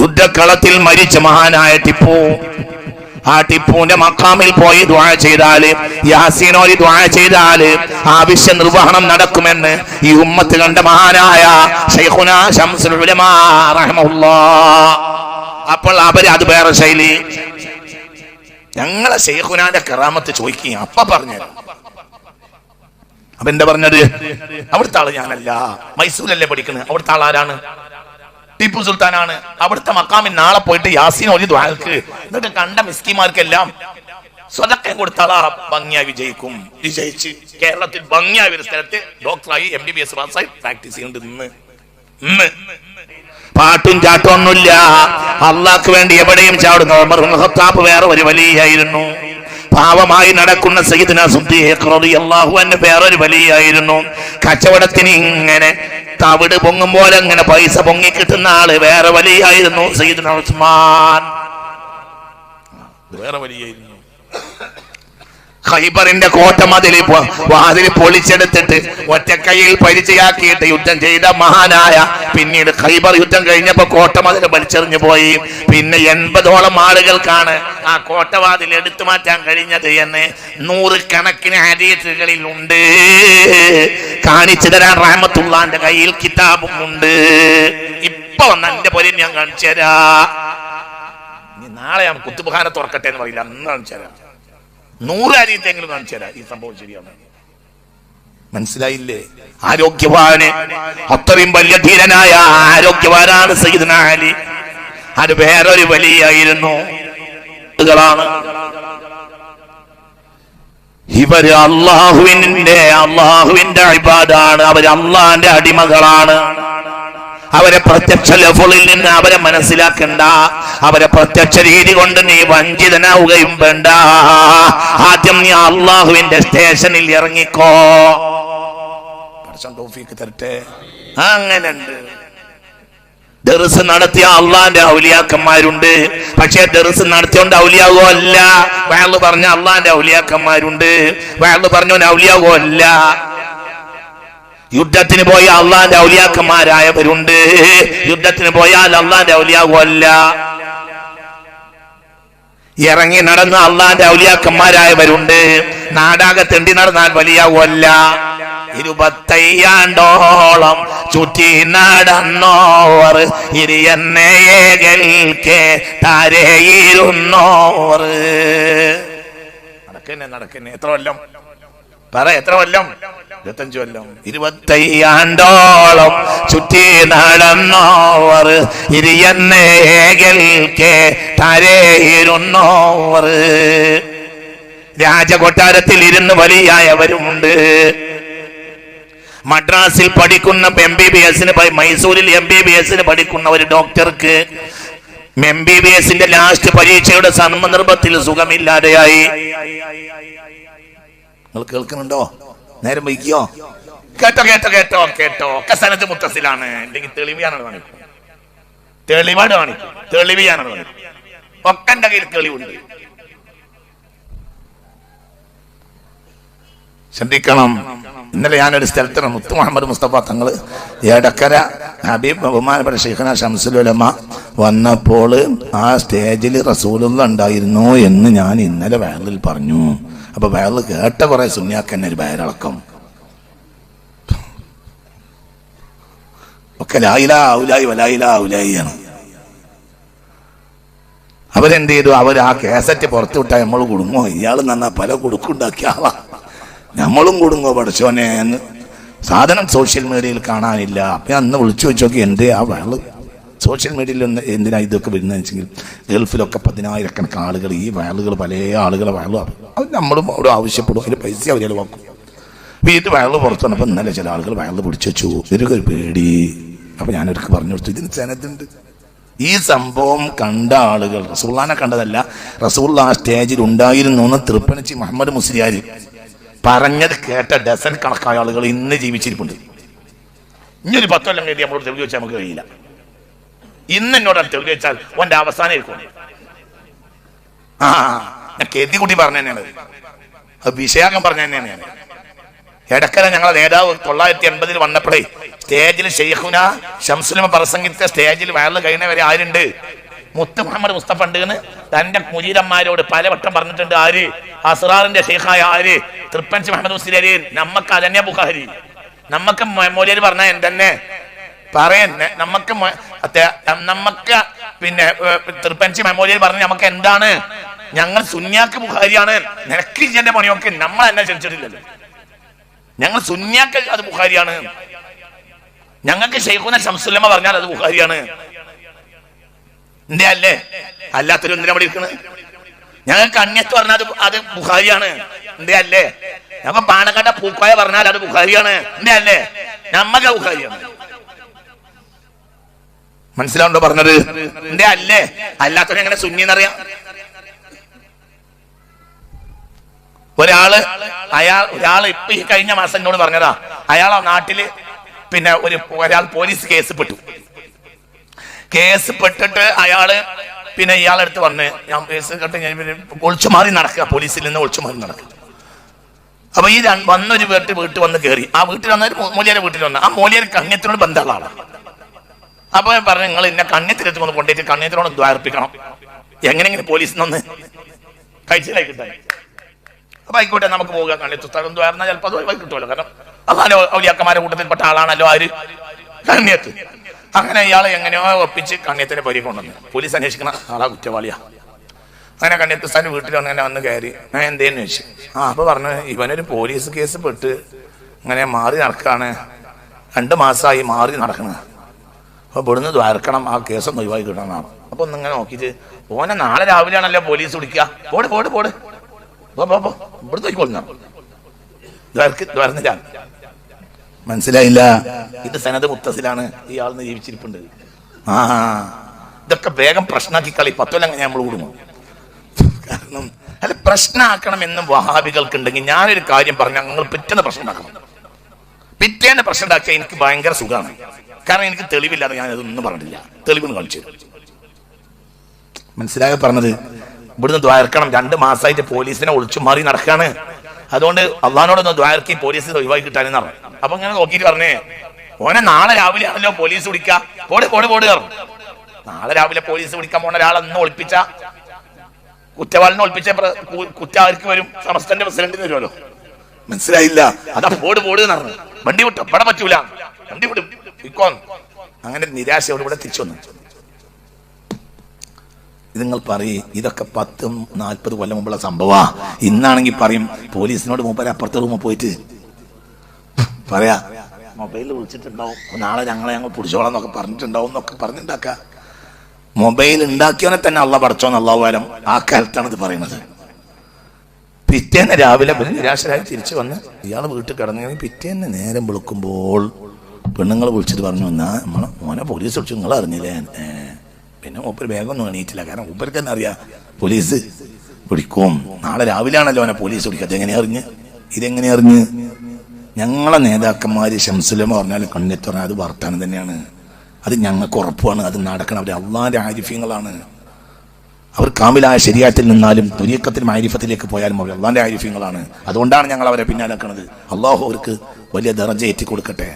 യുദ്ധക്കളത്തിൽ മരിച്ച മഹാനായ ടിപ്പു. ആ ടിപ്പുവിന്റെ മക്കാമിൽ പോയി ദ്വാഴ ചെയ്താൽ യാസീനോരി ദ്വാഴ ചെയ്താൽ ആവശ്യ നിർവഹണം നടക്കുമെന്ന് ഈ ഉമ്മത്ത് കണ്ട മഹാനായ. അപ്പോൾ അവർ അത് വേറെ ശൈലി. ഞങ്ങളെ ഷെയ്ഖുനാന്റെ കറാമത്ത് ചോദിക്കുക അപ്പ പറഞ്ഞു അപ്പൊ എന്താ പറഞ്ഞത്? അവിടുത്തെ ആൾ ഞാനല്ല. മൈസൂരല്ലേ പഠിക്കുന്നത് അവിടുത്തെ ആളാരാണ്? ടിപ്പു സുൽത്താനാണ്. അവിടുത്തെ മക്കാമിൻ നാളെ പോയിട്ട് യാസീൻ ഒരു ദ്വാൽക്ക് എന്നിട്ട് കണ്ട മിസ്കിമാർക്കെല്ലാം സ്വതക്കം കൊടുത്താളാ ഭംഗിയായി വിജയിക്കും. വിജയിച്ച് കേരളത്തിൽ ഭംഗിയായ ഒരു സ്ഥലത്ത് ഡോക്ടറായി എം ബി ബി എസ് പാസ്സായി പ്രാക്ടീസ് ചെയ്യുന്നുണ്ട് ഇന്ന്. ഇന്ന്. പാട്ടും ചാട്ടും ഒന്നുമില്ല അള്ളാക്ക് വേണ്ടി എവിടെയും ചാടുന്നു. ഖത്താബ് വേറെ ഒരു വലിയായിരുന്നു. പാവമായി നടക്കുന്ന സയ്യിദ്ന സുദ്ദീഖ് റളിയല്ലാഹു അൻഹു വേറൊരു വലിയായിരുന്നു. കച്ചവടത്തിന് ഇങ്ങനെ തവിട് പൊങ്ങും പോലെ അങ്ങനെ പൈസ പൊങ്ങി കിട്ടുന്ന ആൾ വേറെ വലിയായിരുന്നു. സയ്യിദ്ന ഉസ്മാൻ. വേറെ വലിയായിരുന്നു. ഖൈബറിന്റെ കോട്ട മതിൽ വാതിൽ പൊളിച്ചെടുത്തിട്ട് ഒറ്റക്കൈയിൽ പരിചയാക്കിയിട്ട് യുദ്ധം ചെയ്ത മഹാനായ പിന്നീട് ഖൈബർ യുദ്ധം കഴിഞ്ഞപ്പോ കോട്ട മതിൽ വലിച്ചെറിഞ്ഞു പോയി. പിന്നെ എൺപതോളം ആളുകൾക്കാണ് ആ കോട്ടവാതിൽ എടുത്തു മാറ്റാൻ കഴിഞ്ഞത് എന്ന് നൂറുകണക്കിന് ഹരീസുകളിൽ ഉണ്ട്. കാണിച്ചു തരാൻ റഹമത്തുള്ളാന്റെ കയ്യിൽ കിതാബും ഉണ്ട്. ഇപ്പൊ വന്ന എന്റെ പോലെ ഞാൻ കാണിച്ചു തരാ. നാളെ ഞാൻ കുത്തുബുഖാനെ തുറക്കട്ടെ എന്ന് പറയില്ല. അന്ന് കാണിച്ചു തരാം. നൂറ് കാര്യത്തെങ്കിലും കാണിച്ചു തരാം ഈ സംഭവം ശരിയാണ്? മനസ്സിലായില്ലേ? ആരോഗ്യവാന് അത്രയും വലിയ ധീരനായ ആരോഗ്യവാനാണ് സയ്യിദ്ന അലി. അത് വേറൊരു വലിയായിരുന്നു. ഇവർ അള്ളാഹുവിന്റെ അള്ളാഹുവിന്റെ അഴിപാടാണ് അവർ അള്ളാന്റെ അടിമകളാണ്. അവരെ പ്രത്യക്ഷ ലഫുളിൽ നിന്ന് അവരെ മനസ്സിലാക്കണ്ട. അവരെ പ്രത്യക്ഷ രീതി കൊണ്ട് നീ വഞ്ചിതനാവുകയും വേണ്ട. ആദ്യം നീ അള്ളാഹുവിന്റെ സ്റ്റേഷനിൽ ഇറങ്ങിക്കോ. തരട്ടെ. അങ്ങനെ ഉണ്ട് ദർസ് നടത്തിയ അള്ളാന്റെ ഔലിയാക്കന്മാരുണ്ട്. പക്ഷെ ദർസ് നടത്തിയോണ്ട് ഔലിയാകോ അല്ല. വയൾ പറഞ്ഞ അള്ളാന്റെ ഔലിയാക്കന്മാരുണ്ട്. വയൾ പറഞ്ഞോൻ ഔലിയാകോ അല്ല. യുദ്ധത്തിന് പോയ അള്ളാന്റെ ഔലിയാക്കന്മാരായവരുണ്ട്. യുദ്ധത്തിന് പോയാൽ അള്ളാന്റെ ഔലിയാകുമല്ല ഇറങ്ങി നടന്ന അള്ളാന്റെ ഔലിയാക്കന്മാരായവരുണ്ട്. നാടാകെ തെണ്ടി നടന്നാൽ വലിയാകുമല്ല ഇരുപത്തയ്യാണ്ടോളം ചുറ്റി നടന്നോർ. ഇരിയന്നേകൽക്കെ താരയിരുന്നോർ. നടക്കന്നെ നടക്കന്നെ എത്ര കൊല്ലം? പറ എത്ര കൊല്ലം? ഇരുപത്തഞ്ചു കൊല്ലം. ഇരുപത്തയ്യാണ്ടോളം ചുറ്റി നടന്നോവർ. ഇരിയന്നേകൽക്കെ താരയിരുന്നോർ രാജകൊട്ടാരത്തിൽ ഇരുന്ന് വലിയായവരുമുണ്ട് മദ്രാസിൽ പഠിക്കുന്ന എം ബി ബി എസിന് മൈസൂരിൽ എം ബി ബി എസിന് പഠിക്കുന്ന ഒരു ഡോക്ടർക്ക് എം ബി ബി എസിന്റെ ലാസ്റ്റ് പരീക്ഷയുടെ സന്ദർഭത്തിൽ സുഖമില്ലാതെയായി. നിങ്ങൾ കേൾക്കുന്നുണ്ടോ? നേരം വൈകിയോ? കേട്ടോ കേട്ടോ കേട്ടോ കേട്ടോ. ഒക്കെ സ്ഥലത്ത് മുത്തസിലാണ് എന്തെങ്കിലും തെളിവിയാണോ കാണിക്കും. തെളിവാണ് കാണിക്കും. തെളിവിയാണോ കാണിക്കും. ഒക്കെ എന്റെ കയ്യിൽ തെളിവുണ്ട്. ശ്രദ്ധിക്കണം. ഇന്നലെ ഞാനൊരു സ്ഥലത്താണ് മുത്തു മുഹമ്മദ് മുസ്തഫ തങ്ങൾ എടക്കര ഹബീബ് ബഹുമാനപ്പെട്ട ഷെയ്ഖന ഷംസുലുലമ വന്നപ്പോൾ ആ സ്റ്റേജിൽ റസൂലുള്ള ഉണ്ടായിരുന്നു എന്ന് ഞാൻ ഇന്നലെ വേനലിൽ പറഞ്ഞു. അപ്പൊ അയാൾ കേട്ട കുറെ സുന്യാക്കന്നെ ഒരു വയറിളക്കം. ഒക്കെ ലായില ഔലായി വലായില അവരെന്ത് ചെയ്തു? അവർ ആ കേസറ്റ് പുറത്തു വിട്ടാ നമ്മൾ കുടുങ്ങോ ഇയാൾ നന്നാ പല കുടുക്കുണ്ടാക്കിയ നമ്മളും കുടുങ്ങോ പഠിച്ചോനെ എന്ന്? സാധനം സോഷ്യൽ മീഡിയയിൽ കാണാനില്ല. അപ്പൊ അന്ന് വിളിച്ചു വെച്ചോക്കി എന്തേ ആ വയൾ സോഷ്യൽ മീഡിയയിൽ ഒന്ന് എന്തിനാ ഇതൊക്കെ വരുന്നതെന്ന് വെച്ചെങ്കിൽ ഗൾഫിലൊക്കെ പതിനായിരക്കണക്കിന് ആളുകൾ ഈ വയലുകൾ പല ആളുകളെ വയലും അത് നമ്മളും അവിടെ ആവശ്യപ്പെടും. അതിന് പൈസ അവർ ചിലവാക്കും. വീട്ടിൽ വയൽ വന്നപ്പോൾ ഇന്നലെ ചില ആളുകൾ വയൽ പിടിച്ചു വെച്ചു. ഇവർക്ക് ഒരു പേടി. അപ്പൊ ഞാനവർക്ക് പറഞ്ഞു കൊടുത്തു ഇതിന് സനത്തുണ്ട് ഈ സംഭവം കണ്ട ആളുകൾ റസൂള്ളാനെ കണ്ടതല്ല റസൂള്ള ആ സ്റ്റേജിൽ ഉണ്ടായിരുന്നു എന്ന് തൃപ്പനച്ചി മുഹമ്മദ് മുസ്ലിയാർ പറഞ്ഞത് കേട്ട ഡസൻ കണക്കായ ആളുകൾ ഇന്ന് ജീവിച്ചിരിപ്പുണ്ട്. ഇനി ഒരു കൊല്ലം കഴിഞ്ഞ് നമ്മളോട് തെളിവ് വെച്ചാൽ നമുക്ക് കഴിയില്ല. ഇന്ന് എന്നോട് തെളിവ് വെച്ചാൽ ഓന്റെ അവസാനം ആ ഞാൻ കെതികുട്ടി പറഞ്ഞു തന്നെയാണ്. അത് വിഷയാകം പറഞ്ഞു തന്നെയാണ് ഞാൻ. ഇടക്കര ഞങ്ങളെ നേതാവ് തൊള്ളായിരത്തി എൺപതിൽ വന്നപ്പോഴേ സ്റ്റേജിൽ ഷെയ്ഖുന ഷംസുലിമ പ്രസംഗിച്ച സ്റ്റേജിൽ വയറിൽ കഴിഞ്ഞവരെ ആരുണ്ട്? മുത്ത് മുഹമ്മദ് മുസ്തഫ ഉണ്ട് എന്ന് തന്റെ മുജീരന്മാരോട് പലവട്ടം പറഞ്ഞിട്ടുണ്ട്. ആര്? അസ്റാറിന്റെ ഷെയ്ഖായ ആര്? തൃപ്പഞ്ച് മുഹമ്മദ് മുസ്ലിം നമ്മക്ക് അതന്നെ ബുഖാരി നമുക്ക് മൊലിയർ പറഞ്ഞ എന്തെന്നെ? പറയാൻ നമുക്ക് നമുക്ക് പിന്നെ തൃപ്പൻസി മെമ്മോറിയൽ പറഞ്ഞ് നമുക്ക് എന്താണ്? ഞങ്ങൾ സുന്യാക്ക് ബുഖാരിയാണ്. നിനക്ക് ഇജന്റെ പണിയൊക്കെ നമ്മൾ എന്നെ ക്ഷണിച്ചിട്ടില്ലല്ലോ. ഞങ്ങൾ സുന്യാക്ക് അത് ബുഖാരിയാണ്. ഞങ്ങൾക്ക് ഷെയ്ഖുന ശംസുല്ല പറഞ്ഞാൽ അത് ബുഖാരിയാണ്. എന്റെ അല്ലേ? അല്ലാത്തൊരു എന്തിനാ ഇരിക്കണത് ഞങ്ങൾക്ക് അന്യത്ത് പറഞ്ഞാൽ അത് അത് ബുഖാരിയാണ്. ഇന്ത്യ അല്ലേ? ഞങ്ങൾ പാണക്കാട്ട പൂക്കോയ പറഞ്ഞാൽ അത് ബുഖാരിയാണ്. എന്റെ അല്ലേ? നമ്മക്ക് ബുഖാരിയാണ്. മനസ്സിലാവുണ്ടോ പറഞ്ഞത്? എന്റെ അല്ലേ? അല്ലാത്തവരെ എങ്ങനെ സുന്നി എന്നറിയാം ഒരാൾ അയാൾ ഒരാൾ ഇപ്പൊ ഈ കഴിഞ്ഞ മാസം എന്നോട് പറഞ്ഞതാ അയാൾ ആ നാട്ടിൽ പിന്നെ ഒരു ഒരാൾ പോലീസ് കേസ് പെട്ടു കേസ് പെട്ടിട്ട് അയാൾ പിന്നെ ഇയാളെടുത്ത് വന്ന് ഞാൻ കേസ് കേട്ട് ഞാൻ ഒളിച്ചു മാറി നടക്കുക പോലീസിൽ നിന്ന് ഒളിച്ചു മാറി നടക്കുക. അപ്പൊ ഈ വന്നൊരു വീട്ടിൽ വീട്ടിൽ വന്ന് കയറി ആ വീട്ടിൽ വന്ന ഒരു മൂലിയുടെ വീട്ടിൽ വന്ന. ആ മോലിയാർക്ക് അങ്ങനത്തിനോട് ബന്ധമുള്ള ആളാണ് അപ്പൊ ഞാൻ പറഞ്ഞു നിങ്ങൾ എന്നെ കണ്യത്തിലെത്തി വന്ന് കൊണ്ടുപോയിട്ട് കണ്ണീത്തിനോട് ദ്വാർപ്പിക്കണം എങ്ങനെയെങ്കിലും പോലീസിൽ ഒന്ന് കിട്ടാൻ അപ്പൊ ആയിക്കോട്ടെ നമുക്ക് പോകാം കണ്യത്ത് സ്ഥലം ദ്വാരുന്ന ചിലപ്പോൾ അത് കിട്ടുമല്ലോ. കാരണം അതാണ് ഔലിയാക്കന്മാരെ കൂട്ടത്തിൽപ്പെട്ട ആളാണല്ലോ ആര്? കണ്ണിയത്ത്. അങ്ങനെ ഇയാളെ എങ്ങനെയോ ഒപ്പിച്ച് കണ്ണീത്തിനെ പരി കൊണ്ടുവന്നു. പോലീസ് അന്വേഷിക്കുന്ന ആളാ കുറ്റവാളിയാ. അങ്ങനെ കണ്യത്ത് സ്ഥാനം വീട്ടിൽ വന്ന് എന്നെ വന്ന് കയറി. ഞാൻ എന്തേന്ന് ചോദിച്ചു. ആ അപ്പൊ പറഞ്ഞു ഇവനൊരു പോലീസ് കേസ് പെട്ട് അങ്ങനെ മാറി നടക്കാണ്. രണ്ട് മാസമായി മാറി നടക്കുന്നത് അപ്പൊ ഇവിടുന്ന് ദ്വാരക്കണം ആ കേസൊന്ന് ഒഴിവാക്കി കിട്ടണമെന്നാണ്. അപ്പൊ ഒന്നിങ്ങനെ നോക്കിയിട്ട് ഓനെ നാളെ രാവിലെയാണല്ലോ പോലീസ് വിളിക്കുക. പോട് പോട് പോട്. പോ. ഇവിടുത്തെ കൊല്ലുന്ന ദ്വാരന്നില്ല. മനസ്സിലായില്ല. ഇത് സനത് മുത്തസിലാണ് ഇയാളിന്ന് ജീവിച്ചിരിപ്പുണ്ട് ആ ഇതൊക്കെ വേഗം പ്രശ്നമാക്കി കളി. പത്തൊല്ലം അങ്ങനെ നമ്മൾ കൂടുന്നു. കാരണം അല്ല പ്രശ്നമാക്കണം എന്ന് വഹാബികൾക്ക് ഉണ്ടെങ്കിൽ ഞാനൊരു കാര്യം പറഞ്ഞാൽ നിങ്ങൾ പിറ്റേന്ന് പ്രശ്നം ഉണ്ടാക്കണം. പിറ്റേന്ന് പ്രശ്നം ഉണ്ടാക്കിയാൽ എനിക്ക് ഭയങ്കര സുഖമാണ്. കാരണം എനിക്ക് തെളിവില്ലാതെ ഞാൻ ഇതൊന്നും പറഞ്ഞില്ല തെളിവെന്ന് കാണിച്ചു മനസ്സിലായോ പറഞ്ഞത്? ഇവിടുന്ന് ദ്വാരക്കണം രണ്ട് മാസമായിട്ട് പോലീസിനെ ഒളിച്ചു മാറി നടക്കാണ്. അതുകൊണ്ട് അള്ളഹാനോടൊന്ന് ദ്വാരക്കി പോലീസ് ഒഴിവാക്കി കിട്ടാനെന്ന് പറഞ്ഞു. അപ്പൊ ഇങ്ങനെ നോക്കിയിട്ട് പറഞ്ഞേ ഓനെ നാളെ രാവിലെ ആണല്ലോ പോലീസ് വിളിക്കുക പോടെ പോട് പോട് കയറും നാളെ രാവിലെ പോലീസ് വിളിക്കാൻ പോണ ഒരാളെന്ന് ഒളിപ്പിച്ച. കുറ്റവാളിനെ ഒളിപ്പിച്ച പ്ര- ആർക്ക് വരും? സമസ്തന്റെ പ്രസിഡന്റിന് വരുമല്ലോ. മനസ്സിലായില്ല. അതാ പോട് പോട് വണ്ടി വിട്ടു? ഇവിടെ പറ്റൂല. വണ്ടി വിടും. ഇക്കോ അങ്ങനെ നിരാശയോട് ഇവിടെ തിരിച്ചു വന്നു. നിങ്ങൾ പറയും ഇതൊക്കെ പത്തും നാൽപ്പത് കൊല്ലം മുമ്പുള്ള സംഭവമാ ഇന്നാണെങ്കിൽ പറയും പോലീസിനോട് മൂപ്പര് അപ്പുറത്തെ റൂമിൽ പോയിട്ട്. പറയാ മൊബൈലിൽ വിളിച്ചിട്ടുണ്ടാവും. നാളെ ഞങ്ങളെ ഞങ്ങൾ പിടിച്ചോളാം എന്നൊക്കെ പറഞ്ഞിട്ടുണ്ടാവും എന്നൊക്കെ പറഞ്ഞിട്ടുണ്ടാക്ക. മൊബൈൽ ഉണ്ടാക്കിയവനെ തന്നെ അള്ള പടച്ചോന്ന് പോലും ആ കാലത്താണ് ഇത് പറയുന്നത്. പിറ്റേന്ന് രാവിലെ നിരാശരായി തിരിച്ചു വന്ന് ഇയാൾ വീട്ടിൽ കിടന്നു പിറ്റേന്ന് നേരം വിളിക്കുമ്പോൾ പെണ്ണുങ്ങൾ വിളിച്ചിട്ട് പറഞ്ഞു എന്നാ നമ്മളെ മോനെ പോലീസ് വിളിച്ചു. നിങ്ങൾ അറിഞ്ഞില്ലേ? പിന്നെ മൂപ്പര് വേഗം ഒന്നും എണീറ്റില്ല. കാരണം മൂപ്പർക്ക് തന്നെ അറിയാം പോലീസ് വിളിക്കും നാളെ രാവിലെ ആണല്ലോ അവനെ പോലീസ് വിളിക്കുക അതെങ്ങനെ അറിഞ്ഞ്? ഇതെങ്ങനെ അറിഞ്ഞ്? ഞങ്ങളെ നേതാക്കന്മാര് ഷംസുലമ പറഞ്ഞാൽ കണ്ണെത്ത് പറഞ്ഞാൽ അത് വർത്താനം തന്നെയാണ്. അത് ഞങ്ങൾക്ക് ഉറപ്പാണ്. അത് നടക്കണം. അവർ അള്ളാന്റെ ആരിഫ്യങ്ങളാണ്. അവർ കാമിലായ ശരിയാറ്റിൽ നിന്നാലും തുരീക്കത്തിൽ ആരിഫത്തിലേക്ക് പോയാലും അവർ അള്ളാന്റെ ആരിഫ്യങ്ങളാണ്. അതുകൊണ്ടാണ് ഞങ്ങൾ അവരെ പിന്നാലാക്കുന്നത് അള്ളാഹു അവർക്ക് വലിയ ഏറ്റി കൊടുക്കട്ടെ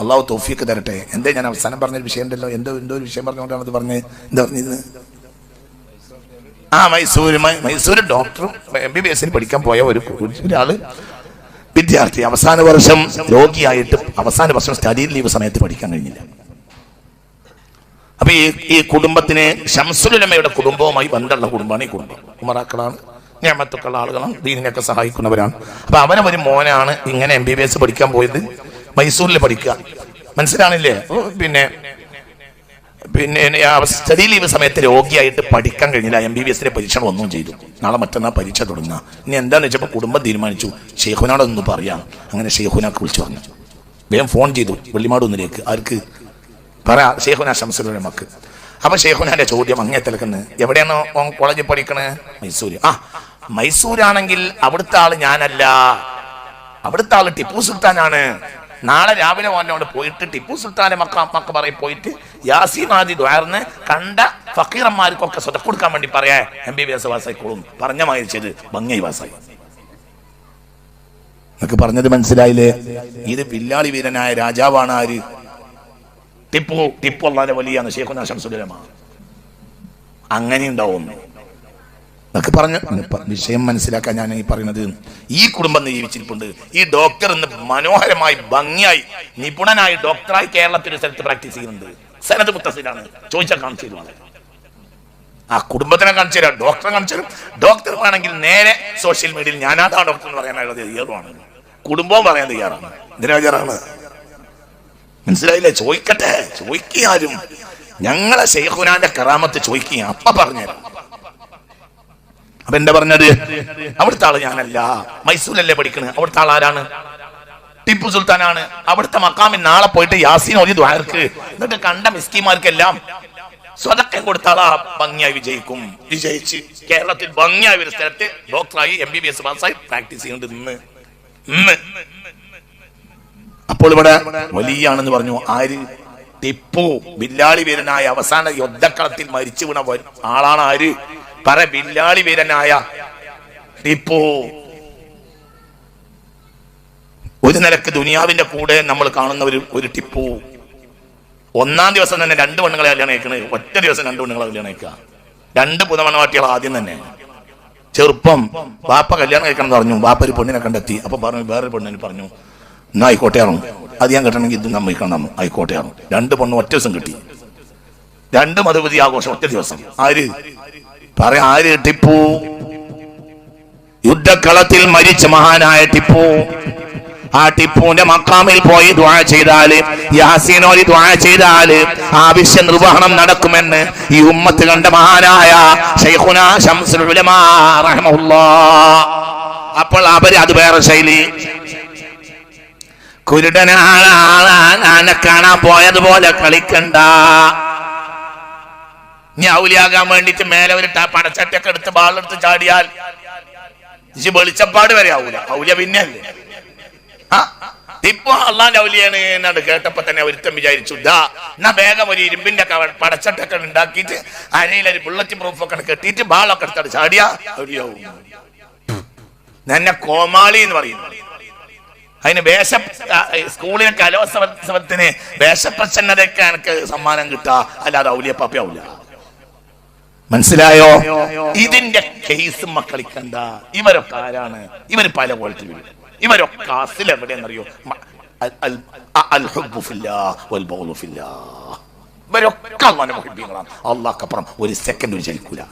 അള്ളാഹു തോഫിയൊക്കെ തരട്ടെ. എന്തേ ഞാൻ അവസാനം പറഞ്ഞൊരു വിഷയം ഉണ്ടല്ലോ? എന്തോ എന്തോ ഒരു വിഷയം പറഞ്ഞുകൊണ്ടാണ് അത് പറഞ്ഞത് എന്താ പറഞ്ഞത് ആ മൈസൂര് മൈസൂര് ഡോക്ടറും എം ബി ബി എസിന് പഠിക്കാൻ പോയ ഒരു ഒരാൾ വിദ്യാർത്ഥി. അവസാന വർഷം രോഗിയായിട്ട് അവസാന വർഷം സ്റ്റഡി ലീവ് സമയത്ത് പഠിക്കാൻ കഴിഞ്ഞില്ല. അപ്പൊ ഈ ഈ കുടുംബത്തിന് ഷംസുലുലമയുടെ കുടുംബവുമായി ബന്ധമുള്ള കുടുംബമാണ് ഈ കുടുംബം. ഉമറാക്കളാണ് ഞാമത്തൊക്കെയുള്ള ആളുകളാണ് ദീനിനെയൊക്കെ സഹായിക്കുന്നവരാണ്. അപ്പൊ അവനെ ഒരു മോനാണ് ഇങ്ങനെ എം ബി ബി എസ് പഠിക്കാൻ പോയത്. മൈസൂരിൽ പഠിക്കുക. മനസ്സിലാണില്ലേ? പിന്നെ പിന്നെ സ്റ്റഡി ലീവ് സമയത്ത് രോഗിയായിട്ട് പഠിക്കാൻ കഴിഞ്ഞില്ല. എം ബി ബി എസിന്റെ പരീക്ഷ ഒന്നും ചെയ്തു. നാളെ മറ്റന്നാൾ പരീക്ഷ തുടങ്ങുക. ഇനി എന്താന്ന് വെച്ചപ്പോൾ കുടുംബം തീരുമാനിച്ചു. ഷെയ്ഖുനോടൊന്ന് പറയാം. അങ്ങനെ ഷെയ്ഖുനാക്ക് വിളിച്ചു പറഞ്ഞു. വേഗം ഫോൺ ചെയ്തു. വെള്ളിമാട് ഒന്നിലേക്ക് ആർക്ക്? പറ ഷെയ്ഖുന ശംസരുടെ മക്ക്. അപ്പൊ ഷെയ്ഖുനാന്റെ ചോദ്യം അങ്ങേ തിലക്കുന്നത് എവിടെയാണ് കോളേജിൽ പഠിക്കണേ? മൈസൂര്. ആ മൈസൂരാണെങ്കിൽ അവിടുത്തെ ആൾ ഞാനല്ല. അവിടുത്തെ ആൾ ടിപ്പു സുൽത്താനാണ്. നാളെ രാവിലെ മോനോട് പോയിട്ട് ടിപ്പു സുൽത്താനെ മക്ക മക്ക പറയും പോയിട്ട് യാസി മാതി ദ്വാർന്ന് കണ്ട ഫക്കീറന്മാർക്കൊക്കെ സ്വത കൊടുക്കാൻ വേണ്ടി പറയാ എം ബി ബി എസ് വാസായിക്കോളും പറഞ്ഞ മാതിരി ചെയ്ത് ഭംഗി വാസായി. എന്നൊക്കെ പറഞ്ഞത് മനസ്സിലായില്ലേ? ഇത് വില്ലാളി വീരനായ രാജാവാണ് ആര്? ടിപ്പു ടിപ്പു അള്ളാന്റെ വലിയ ഷെയ്ഖുന ഷംസുലമ അങ്ങനെ ഉണ്ടാവും എന്നൊക്കെ പറഞ്ഞു. വിഷയം മനസ്സിലാക്കാൻ ഞാൻ ഈ പറയുന്നത് ഈ കുടുംബം ഇന്ന് ജീവിച്ചിരിപ്പുണ്ട് ഈ ഡോക്ടർ ഇന്ന് മനോഹരമായി ഭംഗിയായി നിപുണനായി ഡോക്ടറായി കേരളത്തിൽ സ്ഥലത്ത് പ്രാക്ടീസ് ചെയ്യുന്നുണ്ട്. സനത് മുത്തസിലാണ് ചോദിച്ചാൽ കാണിച്ചു തരുവാണ് ആ കുടുംബത്തിനെ കാണിച്ചു തരാം. ഡോക്ടറെ കാണിച്ചു തരും. ഡോക്ടർ വേണമെങ്കിൽ നേരെ സോഷ്യൽ മീഡിയയിൽ ഞാനാതാ ഡോക്ടർ എന്ന് പറയാനുള്ള തയ്യാറുമാണ് കുടുംബവും പറയാൻ തയ്യാറാണ്. എന്തിനാ തയ്യാറാണ്? മനസ്സിലായില്ലേ? ചോദിക്കട്ടെ. ചോദിക്കാരും ഞങ്ങളെ ഷെയ്ഖുനാന്റെ കറാമത്ത് ചോദിക്കുക അപ്പ പറഞ്ഞുതരാം അപ്പൊ എന്താ പറഞ്ഞത്? അവിടുത്തെ ആൾ ഞാനല്ല. മൈസൂരല്ലേ പഠിക്കണത് അവിടുത്തെ ആൾ ആരാണ്? ടിപ്പു സുൽത്താനാണ്. അവിടുത്തെ മക്കാമിൻ നാളെ പോയിട്ട് യാസീൻ ഒരു ദ്വാരക്ക് എന്നിട്ട് കണ്ട മിസ്കിമാർക്കെല്ലാം സ്വതക്കം കൊടുത്താൽ ആ ഭംഗിയായി വിജയിക്കും. വിജയിച്ച് കേരളത്തിൽ ഭംഗിയായ ഒരു സ്ഥലത്ത് ഡോക്ടറായി എം ബി ബി എസ് പാസ്സായി പ്രാക്ടീസ് ചെയ്യുന്നുണ്ട് ഇന്ന്. ഇന്ന്. അപ്പോൾ ഇവിടെ വലിയാണെന്ന് പറഞ്ഞു. ആര്? ടിപ്പു. ബില്ലാളി വീരനായ അവസാന യുദ്ധക്കളത്തിൽ മരിച്ചു വീണ ആളാണ് ആര്? പറ വില്ലാളി വീരനായ ടിപ്പു. ഒരു നിലയ്ക്ക് ദുനിയാവിന്റെ കൂടെ നമ്മൾ കാണുന്ന ഒരു ഒരു ടിപ്പു. ഒന്നാം ദിവസം തന്നെ രണ്ട് പെണ്ണുങ്ങളെ കല്യാണം അയക്കണേ ഒറ്റ ദിവസം രണ്ട് പെണ്ണുങ്ങളെ കല്യാണം അയക്കുക രണ്ട് പുതമണവാട്ടികൾ ആദ്യം തന്നെ. ചെറുപ്പം ബാപ്പ കല്യാണം കഴിക്കണം എന്ന് പറഞ്ഞു. ബാപ്പ ഒരു പെണ്ണിനെ കണ്ടെത്തി. അപ്പൊ പറഞ്ഞു വേറൊരു പെണ്ണിന് പറഞ്ഞു എന്നാ ആയിക്കോട്ടെ ആണോ അത് ഞാൻ കിട്ടണമെങ്കിൽ ഇതും സമ്മതിക്കണം. ആയിക്കോട്ടെ ആണോ രണ്ട് പെണ്ണും ഒറ്റ ദിവസം കിട്ടി. രണ്ട് മധുപതി ആഘോഷം ഒറ്റ ദിവസം. ആര്? പറ ആര് ടിപ്പു? യുദ്ധക്കളത്തിൽ മരിച്ച മഹാനായ ടിപ്പു. ആ ടിപ്പുവിന്റെ മക്കാമിൽ പോയി ദ്വാഴ ചെയ്താൽ യാസീനോലി ദ്വാഴ ചെയ്താൽ ആവശ്യ നിർവഹണം നടക്കുമെന്ന് ഈ ഉമ്മത്ത് കണ്ട മഹാനായ. അപ്പോൾ അവർ അത് വേറെ ശൈലി. കുരുടനാളാനെ കാണാൻ പോയതുപോലെ കളിക്കണ്ട. ഇനി ഔലിയാകാൻ വേണ്ടിട്ട് മേലെ ഒരു പടച്ചട്ടൊക്കെ എടുത്ത് ബാളെടുത്ത് ചാടിയാൽ ഇജ്ജ് വെളിച്ചപ്പാട് വരെ ആവൂല. ഔലിയ പിന്നെ അല്ലേ ആ അള്ളാന്റെ ഔലിയാണ് എന്നാണ് കേട്ടപ്പോ തന്നെ ഒരുത്തം വിചാരിച്ചു ദാ എന്നാ വേഗം ഒരു ഇരുമ്പിന്റെ പടച്ചട്ടൊക്കെ ഉണ്ടാക്കിയിട്ട് അരയിലൊരു ബുള്ളറ്റ് പ്രൂഫ് ഒക്കെ കെട്ടിയിട്ട് ബാളൊക്കെ എടുത്താണ് ചാടിയ. ഔലിയാവും എന്നെ കോമാളി എന്ന് പറയുന്നു അതിന് വേഷ സ്കൂളിലെ കലോത്സവത്തിന് വേഷപ്രസന്നതയ്ക്ക് എനിക്ക് സമ്മാനം കിട്ടുക അല്ലാതെ ഔലിയപ്പാപ്പ ഔല മനസ്സിലായോ? ഇതിന്റെ കേസ് മക്കളിക്കണ്ട ഇവരൊക്കെ ആരാണ്? ഇവർ പല പോലത്തെ വരും ഇവരൊക്കെ അസിൽ എവിടെയെന്നറിയോ. ഇവരൊക്കെ അള്ളാഹ്ക്കപ്പുറം ഒരു സെക്കൻഡ് ഒരു ചലിക്കൂല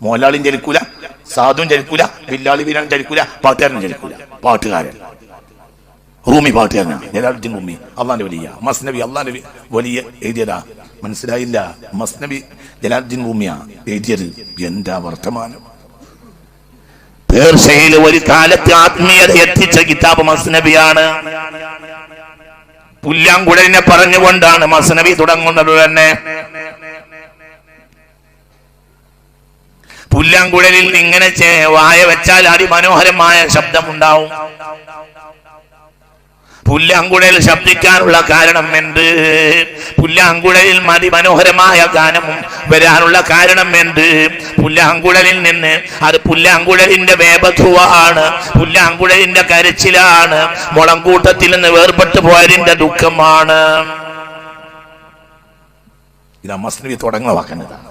മോലാളിയും ചലിക്കൂല സാധുവും ചലിക്കൂല ബില്ലാളി വീരനും ചലിക്കൂല പാട്ടുകാരനും ചലിക്കൂല പാട്ടുകാരൻ. റൂമി പാട്ടുകാരനാണ് ജലാലുദ്ദീൻ റൂമി. അള്ളാന്റെ വലിയ. മസ്നബി അള്ളാന്റെ വലിയ എഴുതിയതാ. മനസ്സിലായില്ല. മസ്നബി ജലാലുദ്ദീൻ റൂമിയാ എഴുതിയത്. എന്താ വർത്തമാനം? പേർഷ്യയിൽ ഒരു കാലത്ത് ആത്മീയത എത്തിച്ച കിതാബ് മസ്നബിയാണ്. പുല്ലാങ്കുഴലിനെ പറഞ്ഞുകൊണ്ടാണ് മസ്നബി തുടങ്ങുന്നത് തന്നെ. പുല്ലാങ്കുഴലിൽ ഇങ്ങനെ വായ വെച്ചാൽ അതിമനോഹരമായ ശബ്ദമുണ്ടാവും. പുല്ലാങ്കുഴൽ ശബ്ദിക്കാനുള്ള കാരണം എന്ത്? പുല്ലാങ്കുഴലിൽ അതിമനോഹരമായ ഗാനം വരാനുള്ള കാരണം എന്ത്? പുല്ലാങ്കുഴലിൽ നിന്ന് അത് പുല്ലാങ്കുഴലിന്റെ വേപധുവാണ് പുല്ലാങ്കുഴലിന്റെ കരച്ചിലാണ് മുളങ്കൂട്ടത്തിൽ നിന്ന് വേർപെട്ടു പോയതിന്റെ ദുഃഖമാണ്. ഇത് മസ്നവി തുടങ്ങുന്ന വാക്കുന്നതാണ്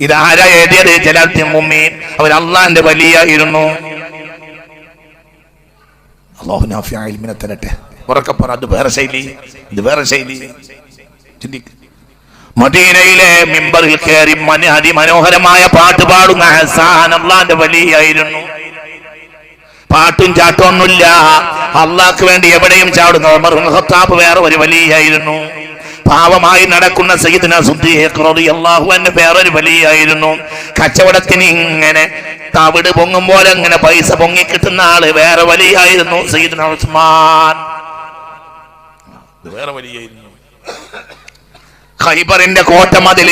ഇതാരാ എഴുതിയത്? ജലാദ്യം മുമ്മി അവർ അള്ളാന്റെ വലിയായിരുന്നു അള്ളാഹു നാഫിയ ഇൽമിനെ തരട്ടെ. പറ അത് വേറെ ശൈലി ഇത് വേറെ ശൈലി. ചിന്തിക്ക് മദീനയിലെ മിമ്പറിൽ കയറി മന അതിമനോഹരമായ പാട്ട് പാടുന്ന ഹസാൻ അള്ളാന്റെ വലിയായിരുന്നു. പാട്ടും ചാട്ടൊന്നുമില്ല. അള്ളാക്ക് അള്ളാഹ്ക്ക് വേണ്ടി എവിടെയും ചാടുന്ന ഖത്താബ് വേറെ ഒരു വലിയായിരുന്നു. പാവമായി നടക്കുന്ന സയ്യിദ്ന സുദ്ദീഖ് റളിയല്ലാഹു അൻഹു വേറൊരു വലിയായിരുന്നു. കച്ചവടത്തിന് ഇങ്ങനെ തവിട് പൊങ്ങും പോലെ ഇങ്ങനെ പൈസ പൊങ്ങി കിട്ടുന്ന ആൾ വേറെ വലിയായിരുന്നു സയ്യിദ്ന ഉസ്മാൻ. വേറെ വലിയായിരുന്നു. ഖൈബറിന്റെ കോട്ട മതിൽ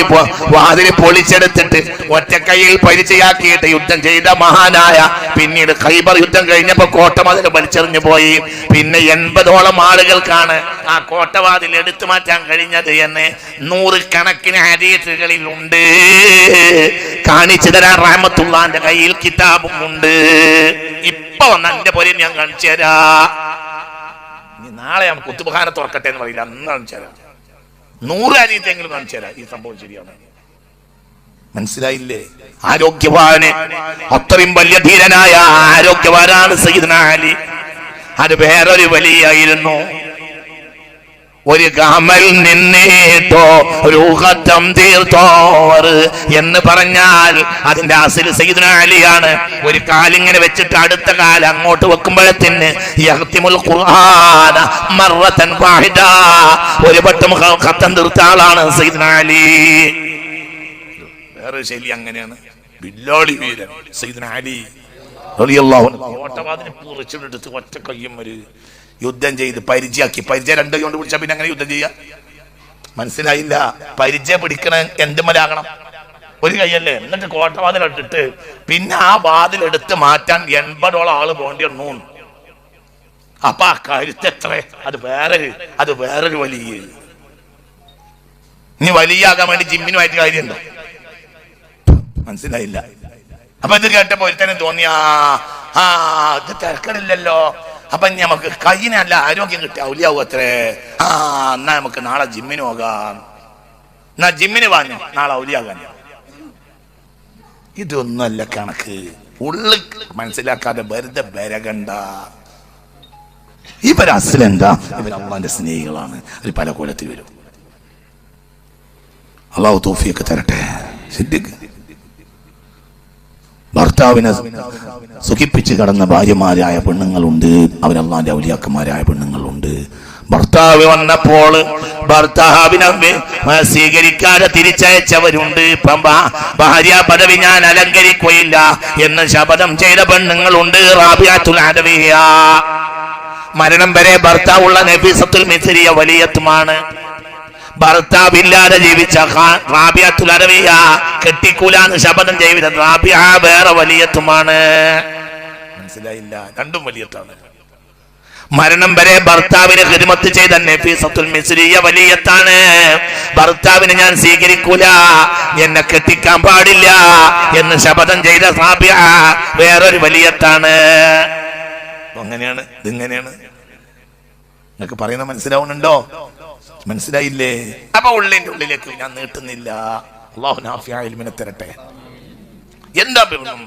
വാതിൽ പൊളിച്ചെടുത്തിട്ട് ഒറ്റക്കൈയിൽ പരിചയാക്കിയിട്ട് യുദ്ധം ചെയ്ത മഹാനായ പിന്നീട് ഖൈബർ യുദ്ധം കഴിഞ്ഞപ്പോ കോട്ട മതിൽ വലിച്ചെറിഞ്ഞു പോയി. പിന്നെ എൺപതോളം ആളുകൾക്കാണ് ആ കോട്ടവാതിൽ എടുത്തു മാറ്റാൻ കഴിഞ്ഞത് എന്ന് നൂറുകണക്കിന് ഹരീസുകളിൽ ഉണ്ട്. കാണിച്ചു തരാൻ റഹമത്തുള്ളാന്റെ കയ്യിൽ കിതാബും ഉണ്ട്. ഇപ്പൊ വന്ന പോലെ ഞാൻ കാണിച്ചു തരാ. നാളെ ഞാൻ കുത്തുബഹാനെ തുറക്കട്ടെ എന്ന് പറയില്ല. അന്ന് കാണിച്ചു തരാം. നൂറ് അരീത്തെങ്കിലും കാണിച്ചു തരാം ഈ സംഭവം ശരിയാണ്? മനസ്സിലായില്ലേ? ആരോഗ്യവാന് അത്രയും വലിയ ധീരനായ ആരോഗ്യവാനാണ് സയ്യിദ്ന അത് വേറൊരു വലിയായിരുന്നു. ഒരു കമൽ നിന്നേട്ടോ രൂഹത്തം തീർത്തോർ എന്ന് പറഞ്ഞാൽ അതിന്റെ അസിൽ സയ്യിദ്ന അലിയാണ്. ഒരു കാലിങ്ങനെ വെച്ചിട്ട് അടുത്ത കാല അങ്ങോട്ട് വെക്കുമ്പോഴത്തിന് ഒരു വട്ടം ഖത്തം തീർത്ത ആളാണ് അലി. വേറെ ശൈലി അങ്ങനെയാണ്. ബില്ലാളി വീരൻ സയ്യിദ്ന അലി. ഓട്ടവാതിന് പുറച്ചെടുത്ത് ഒറ്റ കയ്യും ഒരു യുദ്ധം ചെയ്ത് പരിചയാക്കി. പരിചയം രണ്ടു കൊണ്ട് പിടിച്ചാൽ പിന്നെ അങ്ങനെ യുദ്ധം ചെയ്യാ? മനസ്സിലായില്ല. പരിചയം പിടിക്കണ എന്ത് മലാകണം ഒരു കൈയല്ലേ? എന്നിട്ട് കോട്ടവാതിലിട്ടിട്ട് പിന്നെ ആ വാതിലെടുത്ത് മാറ്റാൻ എൺപതോളം ആൾ പോകേണ്ടി വന്നു. അപ്പൊ ആ കരുത്ത് എത്ര? അത് വേറൊരു അത് വേറൊരു വലിയ. ഇനി വലിയാകാൻ വേണ്ടി ജിമ്മിനുമായിട്ട് കാര്യമുണ്ടോ? മനസ്സിലായില്ല. അപ്പൊ ഇത് കേട്ടപ്പോ ഒരുത്തനും തോന്നിയാ ആ ഇത് തിരക്കടില്ലല്ലോ. അപ്പൊ നമുക്ക് കയ്യിനെ നല്ല ആരോഗ്യം കിട്ടിയ അത്രേ. ആ എന്നാ നമുക്ക് നാളെ ജിമ്മിന് പോകാം. എന്നാ ജിമ്മിന് വാങ്ങി നാളെ ഔലിയാകാൻ ഇതൊന്നുമല്ല കണക്ക്. ഉള്ളിൽ മനസ്സിലാക്കാതെ വെറുതെ ബരകണ്ട ഇവർ അസിലെന്താ ഇവർ അള്ളാന്റെ സ്നേഹികളാണ്. ഒരു പല കോലത്തിൽ വരും. അള്ളാഹു തോഫിയൊക്കെ തരട്ടെ. സിദ്ദിഖ്. ഭർത്താവിനെ സുഖിപ്പിച്ച് കടന്ന ഭാര്യമാരായ പെണ്ണുങ്ങളുണ്ട്. അവരല്ലാന്റെ ഔലിയാക്കന്മാരായ പെണ്ണുങ്ങളുണ്ട്. ഭർത്താവ് വന്നപ്പോൾ ഭർത്താവിനെ സ്വീകരിക്കാതെ തിരിച്ചയച്ചവരുണ്ട്. ഭാര്യ പദവി ഞാൻ അലങ്കരിക്കുകയില്ല എന്ന് ശപഥം ചെയ്ത പെണ്ണുങ്ങളുണ്ട്. മരണം വരെ ഭർത്താവുള്ള നഫീസത്തുൽ മിസരിയ വലിയത്തുമാണ്. ഭർത്താവില്ലാതെ ജീവിച്ച റാബിയ കെട്ടിക്കൂലാന്ന് ശപഥം ചെയ്ത റാബിയ വേറെ വലിയത്തുമാണ്. മനസ്സിലായില്ല? രണ്ടും വലിയത്താണ്. മരണം വരെ ഭർത്താവിന് ഹിദ്മത്ത് ചെയ്ത നഫീസത്തുൽ മിസ്രിയ വലിയത്താണ്. ഭർത്താവിനെ ഞാൻ സ്വീകരിക്കൂല എന്നെ കെട്ടിക്കാൻ പാടില്ല എന്ന് ശപഥം ചെയ്ത റാബിയ വേറൊരു വലിയത്താണ്. അങ്ങനെയാണ് ഇതിങ്ങനെയാണ്? നിങ്ങൾക്ക് പറയുന്ന മനസ്സിലാവുന്നുണ്ടോ മനസ്സിലായില്ലേ അപ്പൊ ഉള്ളിന്റെ ഉള്ളിലേക്ക് ഞാൻ നീട്ടുന്നില്ല അള്ളാഹു നാഫിയായിൽമിനെ തരട്ടെ എന്താ ബിർണം?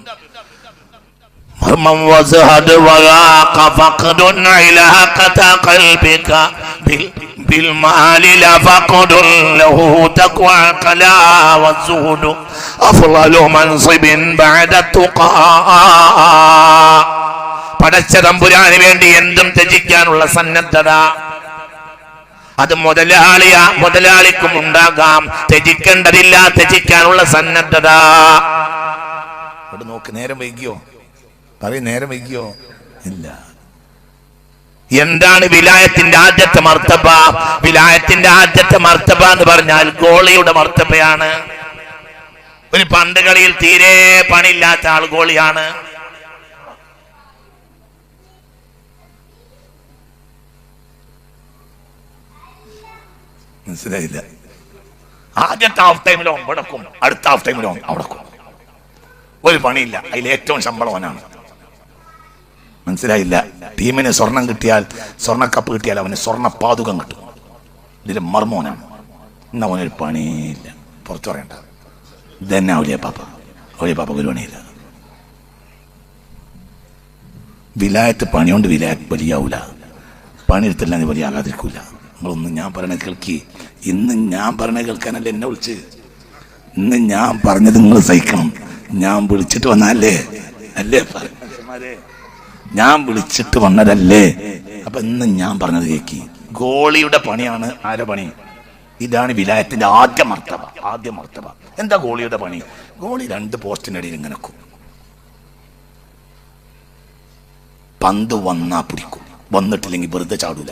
മർമ്മം വസ്ഹദ് വഗാഖ ഫഖദുൻ ഇലാഖത ഖൽബിക ബിൽ بالمال لفقد له تقوى قلا والزهد أفضل منصب بعد التقى പടച്ച തമ്പുരാന് വേണ്ടി എന്തും ത്യജിക്കാനുള്ള സന്നദ്ധത. അത് മുതലാളിയ മുതലാളിക്കും ഉണ്ടാകാം. ത്യജിക്കേണ്ടതില്ല ത്യജിക്കാനുള്ള സന്നദ്ധത. ഇവിടെ നോക്ക് നേരം വൈകിയോ? പറയും നേരം വൈകിയോ? ഇല്ല. എന്താണ് വിലായത്തിന്റെ ആദ്യത്തെ മർത്തബ? വിലായത്തിന്റെ ആദ്യത്തെ മർത്തബ എന്ന് പറഞ്ഞാൽ ഗോളിയുടെ മർത്തബയാണ്. ഒരു പന്ത് കളിയിൽ തീരെ പണിയില്ലാത്ത ആൾ ഗോളിയാണ്. മനസ്സിലായില്ല. ആദ്യത്തെ ഹാഫ് ടൈമിലോ ഇവിടക്കും അടുത്ത ഹാഫ് ടൈമിലോ അവിടക്കും. ഒരു പണിയില്ല അതിൽ ഏറ്റവും ശമ്പളവനാണ്. മനസ്സിലായില്ല? ടീമിന് സ്വർണം കിട്ടിയാൽ സ്വർണ കപ്പ് കിട്ടിയാൽ അവന് സ്വർണ പാതുകം കിട്ടും. ഇതിന്റെ മർമോനാണ് ഇന്ന് അവനൊരു പണിയില്ല. പുറത്തു പറയണ്ട. ഇതന്നെ ഔലിയ പാപ്പ. ഔലിയ പാപ്പ ഒരു പണിയില്ല വിലായത്ത് പണിയോണ്ട് വിലായത്ത് വലിയാവൂല പണിയെടുത്തില്ല വലിയ വലിയാകാതിരിക്കൂല നിങ്ങളൊന്നും ഞാൻ പറയണ കേൾക്കി. ഇന്ന് ഞാൻ പറയണ കേൾക്കാനല്ലേ എന്നെ വിളിച്ച്? ഇന്ന് ഞാൻ പറഞ്ഞത് നിങ്ങൾ സഹിക്കണം. ഞാൻ വിളിച്ചിട്ട് വന്നാലേ അല്ലേ? പറഞ്ഞേ ഞാൻ വിളിച്ചിട്ട് വന്നതല്ലേ? അപ്പൊ ഇന്ന് ഞാൻ പറഞ്ഞത് കേക്കി ഗോളിയുടെ പണിയാണ് ആരെ പണി? ഇതാണ് വിലായത്തിന്റെ ആദ്യ മർത്തവ ആദ്യ മർത്തവ. എന്താ ഗോളിയുടെ പണി? ഗോളി രണ്ട് പോസ്റ്റിനിടയിൽ ഇങ്ങനെ പന്ത് വന്നാ പിടിക്കും. വന്നിട്ടില്ലെങ്കിൽ വെറുതെ ചാടൂല.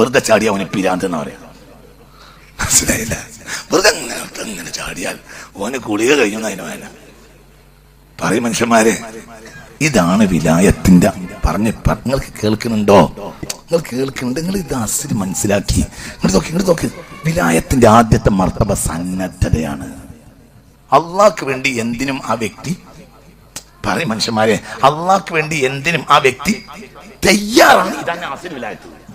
വെറുതെ ചാടി അവന് പിരാന്ത് എന്ന് പറയാം? മനസ്സിലായില്ല. വെറുതെ അങ്ങനെ ചാടിയാൽ ഓന് കുളിക കഴിഞ്ഞു അതിന് വേന പറയും മനുഷ്യന്മാരെ ഇതാണ് വിലായത്തിന്റെ പറഞ്ഞ് നിങ്ങൾ നിങ്ങൾക്ക് കേൾക്കുന്നുണ്ടോ? നിങ്ങൾ കേൾക്കുന്നുണ്ട്. നിങ്ങൾ ഇത് അസിൽ മനസ്സിലാക്കി. ഇങ്ങോട്ട് നോക്കി ഇങ്ങോട്ട് നോക്കി. വിലായത്തിന്റെ ആദ്യത്തെ മർത്തബ സന്നദ്ധതയാണ്. അള്ളാഹ്ക്ക് വേണ്ടി എന്തിനും ആ വ്യക്തി പറയും മനുഷ്യന്മാരെ അള്ളാഹ്ക്ക് വേണ്ടി എന്തിനും ആ വ്യക്തി തയ്യാറാണ്. ഇതാണ് അസിൽ വിലായത്ത്.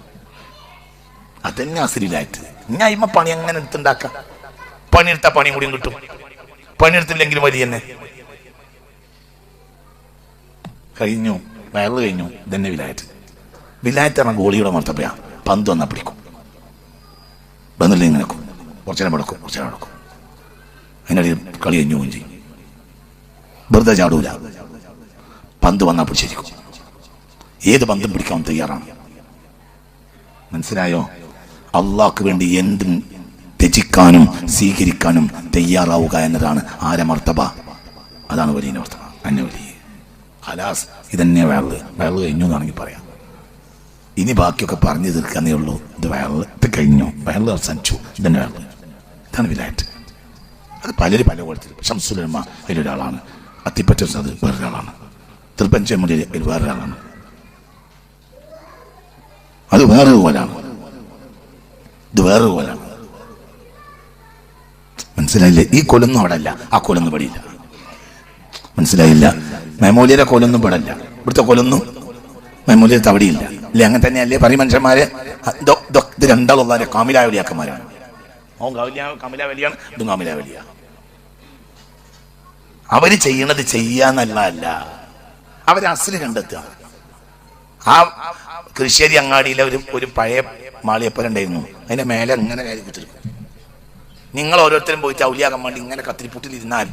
അതന്നെ അസലിലായിട്ട് ഞാൻ ഇമ്മ പണി അങ്ങനെ എടുത്തുണ്ടാക്കാം? പണിയെടുത്ത പണി കൂടിയും കിട്ടും. പണിയെടുത്തില്ലെങ്കിൽ വലിയ തന്നെ. കഴിഞ്ഞു. വയറ് കഴിഞ്ഞു. ഇതന്നെ വിലായത്ത്. വിലായത്ത് ഗോളിയുടെ മർത്തപ്പയാ. പന്ത് വന്നാൽ പിടിക്കും. വന്നില്ല ഇങ്ങനെ നിൽക്കും കുറച്ചു നേരം എടുക്കും കുറച്ചു നേരം എടുക്കും അതിനിടയിൽ കളി കഴിഞ്ഞു പോവുകയും ചെയ്യും. വെറുതെ ചാടൂല. പന്ത് വന്നാൽ പിടിച്ചിരിക്കും. ഏത് പന്തും പിടിക്കാൻ തയ്യാറാണ്. മനസ്സിലായോ? അള്ളാഹ്ക്ക് വേണ്ടി എന്തും ത്യജിക്കാനും സ്വീകരിക്കാനും തയ്യാറാവുക എന്നതാണ് ആരമർത്തബ അതാണ് വലിയ മർത്തബ. അന്നവലി ഹലാസ് ഇതന്നെ വയറ് വയറ് കഴിഞ്ഞു എന്നാണെങ്കിൽ പറയാം. ഇനി ബാക്കിയൊക്കെ പറഞ്ഞു തീർക്കാന്നേ ഉള്ളൂ. ഇത് വയറ് ഇത് കഴിഞ്ഞു. വയറ് അവസാനിച്ചു. ഇതന്നെ വയറ് ഇതാണ് വിലായിട്ട് അത് പലരും പല കോലത്തിൽ ഷംസുലമ അതിലൊരാളാണ്. അത്തിപ്പറ്റ അത് വേറൊരാളാണ്. തൃപ്പഞ്ചമുടി വേറൊരാളാണ്. അത് വേറൊരു കോലാണ്. ഇത് വേറൊരു കോലാണ് മനസ്സിലായില്ലേ? ഈ കൊലൊന്നും അവിടെ അല്ല ആ കൊലൊന്നും പടിയില്ല മനസ്സിലായില്ല? മെമോലിയുടെ കൊലൊന്നും പടല്ല അല്ല ഇവിടുത്തെ കൊലൊന്നും മെമോലിയ തവടിയില്ല അല്ലെ അല്ലേ അങ്ങനെ തന്നെയല്ലേ പറയും മനുഷ്യന്മാരെ? രണ്ടാളുള്ള കാമിലായ വലിയാക്കന്മാരാണ് ഓൻ കാമില വലിയാണ് ഇതും കാമില അവർ ചെയ്യണത് ചെയ്യാന്നല്ല. അവർ അസൽ കണ്ടെത്തുക. ആ കൃശ്ശേരി അങ്ങാടിയിലെ ഒരു ഒരു പഴയ മാളിയപ്പൻ ഉണ്ടായിരുന്നു. അതിന്റെ മേലെ ഇങ്ങനെ കയറി നിങ്ങൾ ഓരോരുത്തരും പോയിട്ട് ഔലിയാകാൻ വേണ്ടി ഇങ്ങനെ കത്തിരിപ്പൂട്ടിൽ ഇരുന്നാൽ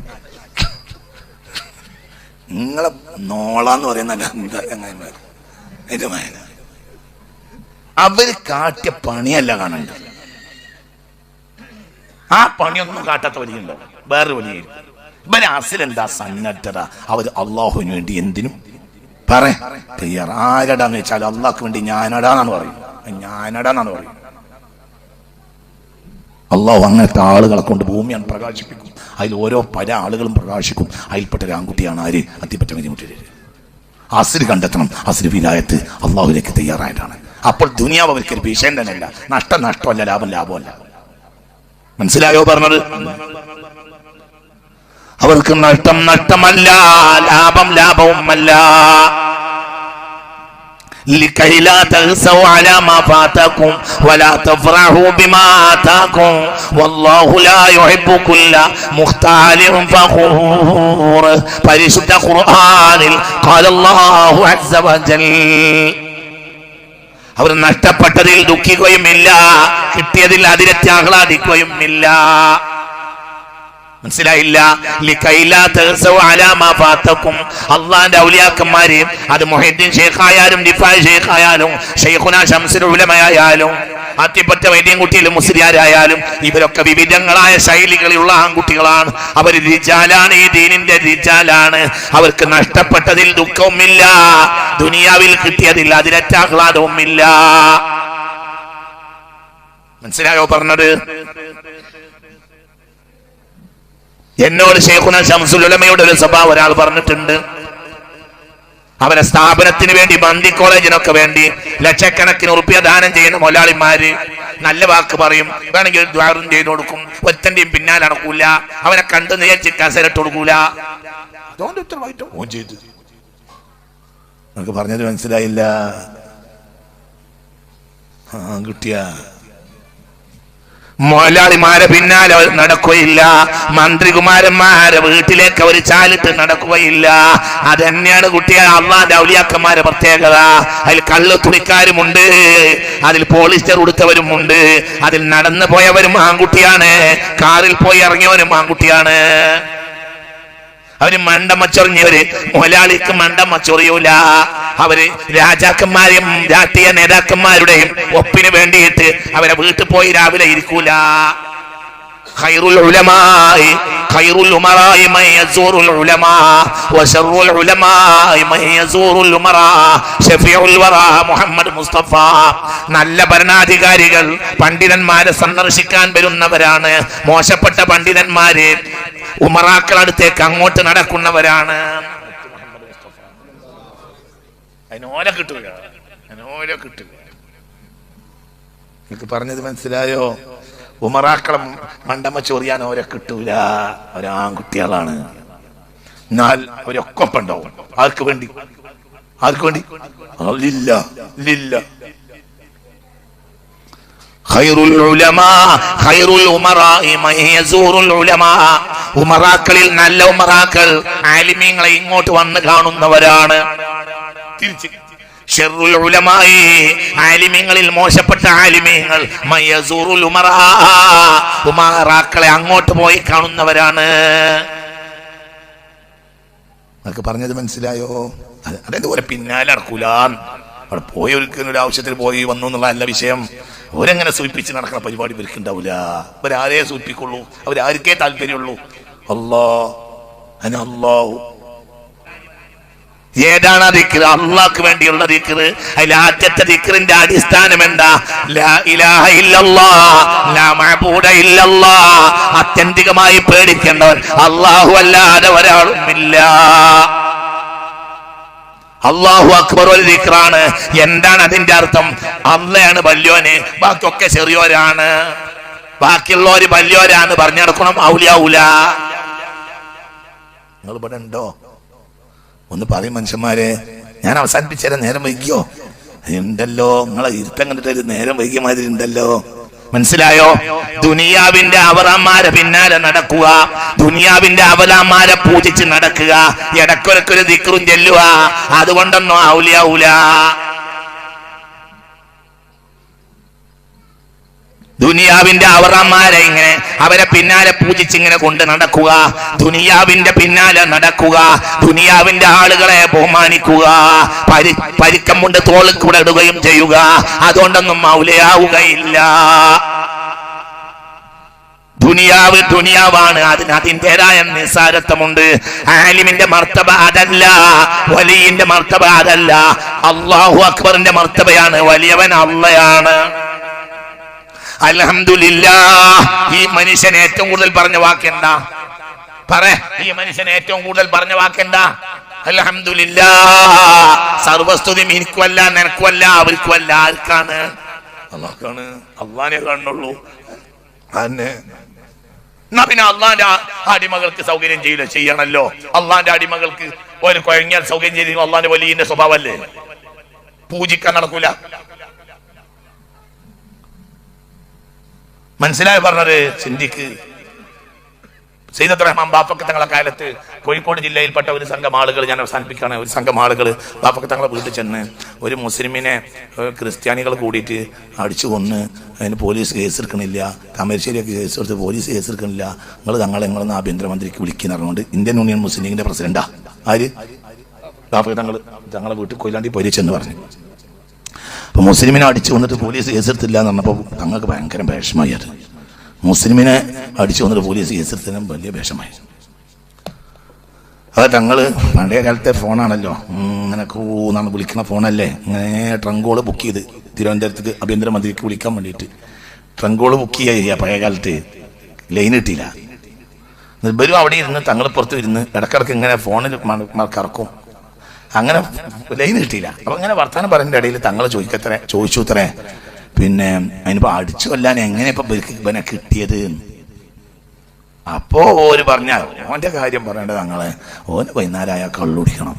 നിങ്ങളെ നോളാന്ന് പറയുന്നല്ല അവർ കാട്ടിയ പണിയല്ല കാണണ്ട ആ പണിയൊന്നും കാട്ടാത്ത വലിയുണ്ടോ? വേറൊരു വലിയ ഇവരെ അസിലെന്താ സന്നദ്ധത? അവർ അള്ളാഹുവിന് വേണ്ടി എന്തിനും പറ. തയ്യാർ ആരടാന്ന് വെച്ചാൽ അള്ളാഹ്ക്ക് വേണ്ടി ഞാനടാന്നാണ് പറയും. ഞാനടാന്നാണ് പറയും. അള്ളാഹു അങ്ങനത്തെ ആളുകളെ കൊണ്ട് ഭൂമിയാണ് പ്രകാശിപ്പിക്കും. അതിൽ ഓരോ പല ആളുകളും പ്രകാശിക്കും. അതിൽപ്പെട്ട ഒരു ആൺകുട്ടിയാണ് ആര്? അത്തിപ്പറ്റ മതിമുട്ടിയത് അസിര് കണ്ടെത്തണം. അസിര് വിലായത്ത് അള്ളാഹുലേക്ക് തയ്യാറായിട്ടാണ് അപ്പോൾ ദുനിയാവ് അവർക്ക് ഒരു വിഷയം തന്നെയല്ല. നഷ്ടം നഷ്ടമല്ല ലാഭം ലാഭമല്ല. മനസ്സിലായോ പറഞ്ഞത്? അവർക്ക് നഷ്ടം നഷ്ടമല്ല ലാഭം ലാഭവുമല്ല لكي لا تغسوا على ما فاتكم ولا تفرحوا بما آتاكم والله لا يحب كل مختال فخور പരിശുദ്ധ ഖുർആനിൽ قال الله عز وجل അവർ നഷ്ടപ്പെട്ടതിൽ ദുഃഖിക്കുകയുമില്ല കിട്ടിയതിൽ അതിരറ്റ് ആഹ്ലാദിക്കുകയുമില്ല മനസ്സിലായില്ല? അള്ളാന്റെ ഔലിയാക്കന്മാരെയും അത് മൊഹീദ്ദീൻ ഷെയ്ഖായാലും ഡിഫായ് ഷെയ്ഖായാലും ഷെയ്ഖുന ഷംസുൽ ഉലമയായാലും ആദ്യപ്പറ്റ വൈദ്യൻകുട്ടിയിലും മുസ്ലിയാരായാലും ഇവരൊക്കെ വിവിധങ്ങളായ ശൈലികളിലുള്ള ആൺകുട്ടികളാണ്. അവർ റിജാലാണ് ഈ ദീനിന്റെ റിജാലാണ് അവർക്ക് നഷ്ടപ്പെട്ടതിൽ ദുഃഖവുമില്ല. ദുനിയാവിൽ കിട്ടിയതിൽ ഇല്ല മനസ്സിലായോ പറഞ്ഞത്? എന്നോട് ഷെയ്ഖുന ഷംസുലമയുടെ ഒരു സഭ ഒരാൾ പറഞ്ഞിട്ടുണ്ട്. അവരെ സ്ഥാപനത്തിന് വേണ്ടി ബന്ദി കോളേജിനൊക്കെ വേണ്ടി ലക്ഷക്കണക്കിന് ഉറുപ്പ്യ ദാനം ചെയ്യുന്ന മൊലാളിമാര് നല്ല വാക്ക് പറയും. വേണമെങ്കിൽ ദ്വാരം ചെയ്തു കൊടുക്കും. ഒറ്റന്റെയും പിന്നാലെ നടക്കൂല അവനെ കണ്ടു നേരിച്ച് കസരട്ട് കൊടുക്കൂല. അതുകൊണ്ട് ഉത്തരവാദിത്വം ഓൻ ചെയ്തു. നമുക്ക് പറഞ്ഞത് മനസ്സിലായില്ല. ആ കിട്ടിയ. മുതലാളിമാരെ പിന്നാലെ നടക്കുകയില്ല. മന്ത്രികുമാരന്മാരെ വീട്ടിലേക്ക് അവർ ചാലിട്ട് നടക്കുകയില്ല. അതന്നെയാണ് കുട്ടിയെ അള്ളാന്റെ ഔലിയാക്കന്മാരെ പ്രത്യേകത. അതിൽ കള്ളു തുണിക്കാരുമുണ്ട്. അതിൽ പോളിസ്റ്റർ ഉടുത്തവരുമുണ്ട്. അതിൽ നടന്നു പോയവരും ആൺകുട്ടിയാണ്. കാറിൽ പോയി ഇറങ്ങിയവരും ആൺകുട്ടിയാണ്. അവര് മണ്ടമച്ചൊറിഞ്ഞവര് മുതലാളിക്ക് മണ്ടമച്ചൊറിയൂല അവര് രാജാക്കന്മാരെയും രാഷ്ട്രീയ നേതാക്കന്മാരുടെയും ഒപ്പിന് വേണ്ടിയിട്ട് അവരെ വീട്ടിൽ പോയി രാവിലെ ഇരിക്കൂല خير العلماء خير الأمراء من يزور العلماء وشر العلماء من يزور الأمراء شفيع الورى മുഹമ്മദ് മുസ്തഫ നല്ല ഭരണാധികാരികൾ പണ്ഡിതന്മാരെ സന്ദർശിക്കാൻ വരുന്നവരാണ് മോശപ്പെട്ട പണ്ഡിതന്മാര് ഉമറാക്കളടുത്തേക്ക് അങ്ങോട്ട് നടക്കുന്നവരാണ്. എനിക്ക് പറഞ്ഞത് മനസ്സിലായോ? ഉമറാക്കളം മണ്ടമ്മ ചൊറിയാൻ ഓരെ കിട്ടൂല. ഒരാൺകുട്ടികളാണ് എന്നാൽ അവരൊക്കെ ഉണ്ടാവും ആർക്ക് വേണ്ടി? ആർക്ക് വേണ്ടി? ഇല്ല. ഇല്ല. ഉമറാക്കളിൽ നല്ല ഉമറാക്കൾ ആലിമീങ്ങളെ ഇങ്ങോട്ട് വന്ന് കാണുന്നവരാണ്. തിരിച്ച് മോശപ്പെട്ട ആലിമീങ്ങൾ ഉമാറാക്കളെ ഉമറാ. ഉമറാക്കളെ അങ്ങോട്ട് പോയി കാണുന്നവരാണ്. നിങ്ങൾക്ക് പറഞ്ഞത് മനസ്സിലായോ? അത് അതായത് പിന്നാലെ നടക്കൂലാന്ന്. അവിടെ പോയി ഒരുക്കുന്ന ഒരു ആവശ്യത്തിൽ പോയി വന്നു എന്നുള്ള നല്ല വിഷയം. ഓരെങ്ങനെ സൂചിപ്പിച്ച് നടക്കുന്ന പരിപാടി ഇവർക്കുണ്ടാവില്ല? അവരാരെ സൂചിപ്പിക്കുള്ളൂ. അവരാർക്കേ താല്പര്യമുള്ളൂ. അല്ലോ അതിന് ഏതാണ് അതിക്ക് ദിക്ർ അള്ളാഹ്ക്ക് വേണ്ടിയുള്ള ദിക്ർ അതിൽ ആദ്യത്തെ ദിക്കറിന്റെ അടിസ്ഥാനം എന്താ? ആത്യന്തികമായി പേടിക്കേണ്ടവൻ അള്ളാഹു അല്ലാതെ ഒരാളുമില്ല അള്ളാഹു അക്ബർ ഒരു ദിക്റാണ്. എന്താണ് അതിന്റെ അർത്ഥം? അള്ളയാണ് വല്യോന് ബാക്കിയൊക്കെ ചെറിയോരാണ്. ബാക്കിയുള്ളവര് വല്യോരാന്ന് പറഞ്ഞു നടക്കണം. ഔലിയാവൂല നിങ്ങൾ ഇവിടെ ഉണ്ടോ? ഒന്ന് പറയും മനുഷ്യന്മാരെ. ഞാൻ അവസാനിപ്പിച്ചേരാ നേരം വൈകിയോ? ഉണ്ടല്ലോ നിങ്ങളെ ഇരുത്തം കണ്ടിട്ട് നേരം വൈകിയ മാതിരി ഉണ്ടല്ലോ മനസ്സിലായോ? ദുനിയാവിന്റെ അവറാന്മാരെ പിന്നാലെ നടക്കുക. ദുനിയാവിന്റെ അവലാന്മാരെ പൂജിച്ച് നടക്കുക. ഇടക്കൊരക്കൊരു ദിക്റും ചെല്ലുക. അതുകൊണ്ടൊന്നും ഔലിയാവൂല ദുനിയാവിന്റെ അവറന്മാരെ ഇങ്ങനെ അവരെ പിന്നാലെ പൂജിച്ചിങ്ങനെ കൊണ്ട് നടക്കുക. ദുനിയാവിന്റെ പിന്നാലെ നടക്കുക. ദുനിയാവിന്റെ ആളുകളെ ബഹുമാനിക്കുക. പരി പരിക്കം കൊണ്ട് തോളിൽ കൂടെ ഇടുകയും ചെയ്യുക. അതുകൊണ്ടൊന്നും മൗലയാവുകയില്ല. ദുനിയാവ് ദുനിയാവാണ്. അതിന് അതിന്റെതായ നിസ്സാരത്വമുണ്ട്. ആലിമിന്റെ മർത്തബ അതല്ല. വലിയന്റെ മർത്തബ അതല്ല. അള്ളാഹു അക്ബറിന്റെ മർത്തബയാണ്. വലിയവൻ അള്ളയാണ്. അൽഹംദുലില്ലാ ഈ മനുഷ്യൻ ഏറ്റവും കൂടുതൽ പറഞ്ഞ വാക്കെന്താ? പറ. ഈ മനുഷ്യൻ ഏറ്റവും കൂടുതൽ പറഞ്ഞ വാക്കെന്താ? അലഹമില്ല സർവസ്തുതി എനിക്കുമല്ല നിനക്കുമല്ല അവർക്കുമല്ല. ആർക്കാണ്? അള്ളാഹ്ക്കാണ്. അള്ളാനെ കാണുള്ളൂ പിന്നെ അള്ളാന്റെ അടിമകൾക്ക് സൗകര്യം ചെയ്യില്ല ചെയ്യണല്ലോ. അള്ളാന്റെ അടിമകൾക്ക് ഒരു കുഴങ്ങിയാൽ സൗകര്യം ചെയ്തിരിക്കും അള്ളാന്റെ വലിയ സ്വഭാവമല്ലേ പൂജിക്കാൻ നടക്കൂല. മനസ്സിലായി പറഞ്ഞത്? ചിന്തിക്ക് സെയ്ദത്ത് റഹ്മാൻ ബാപ്പക്ക് തങ്ങളെ കാലത്ത് കോഴിക്കോട് ജില്ലയിൽപ്പെട്ട ഒരു സംഘം ആളുകൾ ഞാൻ അവസാനിപ്പിക്കുകയാണ്. ഒരു സംഘം ആളുകൾ ബാപ്പക്ക് തങ്ങളെ വീട്ടിൽ ചെന്ന് ഒരു മുസ്ലിമിനെ ക്രിസ്ത്യാനികൾ കൂടിയിട്ട് അടിച്ചു കൊന്ന് അതിന് പോലീസ് കേസ് എടുക്കണില്ല. താമരശ്ശേരിയൊക്കെ കേസ് എടുത്ത് പോലീസ് കേസ് എടുക്കണില്ല. നിങ്ങൾ തങ്ങളെ നിങ്ങളൊന്ന് ആഭ്യന്തരമന്ത്രിക്ക് വിളിക്കുന്ന പറഞ്ഞുകൊണ്ട് ഇന്ത്യൻ യൂണിയൻ മുസ്ലിം ലീഗിന്റെ പ്രസിഡന്റാ. ആര്? ബാപ്പക്ക് തങ്ങൾ തങ്ങളെ വീട്ടിൽ കൊയിലാണ്ടി പോലീസ് എന്ന് പറഞ്ഞു. അപ്പൊ മുസ്ലിമിനെ അടിച്ചു വന്നിട്ട് പോലീസ് കേസെടുത്തില്ല എന്ന് പറഞ്ഞപ്പോൾ തങ്ങൾക്ക് ഭയങ്കര വിഷമായി അത്. മുസ്ലിമിനെ അടിച്ചു വന്നിട്ട് പോലീസ് കേസെടുത്തതിനും വലിയ വിഷമായി അത് തങ്ങൾ പഴയ കാലത്തെ ഫോണാണല്ലോ. ഇങ്ങനെ കൂന്നാണ് വിളിക്കുന്ന ഫോണല്ലേ. ഇങ്ങനെ ട്രങ്കോൾ ബുക്ക് ചെയ്ത് തിരുവനന്തപുരത്തേക്ക് ആഭ്യന്തരമന്ത്രിക്ക് വിളിക്കാൻ വേണ്ടിയിട്ട്. ട്രങ്കോൾ ബുക്ക് ചെയ്യുക പഴയ കാലത്ത്. ലൈൻ കിട്ടിയില്ല. നിർബരും അവിടെ ഇരുന്ന് തങ്ങൾ പുറത്ത് ഇരുന്ന് ഇടക്കിടക്ക് ഇങ്ങനെ ഫോണിൽ കറക്കും. അങ്ങനെ ലൈൻ കിട്ടിയില്ല. അപ്പൊ അങ്ങനെ വർത്താനം പറഞ്ഞതിന്റെ ഇടയിൽ തങ്ങൾ ചോദിക്കത്രേ ചോദിച്ചു അത്രേ പിന്നെ അതിനിപ്പോ അടിച്ചു കൊല്ലാൻ എങ്ങനെ ഇപ്പൊ ഇവനെ കിട്ടിയത്? അപ്പോ ഓര് പറഞ്ഞ ഓന്റെ കാര്യം പറയേണ്ടത് തങ്ങളെ ഓന് വൈകുന്നേരമായ കള്ളുടിക്കണം.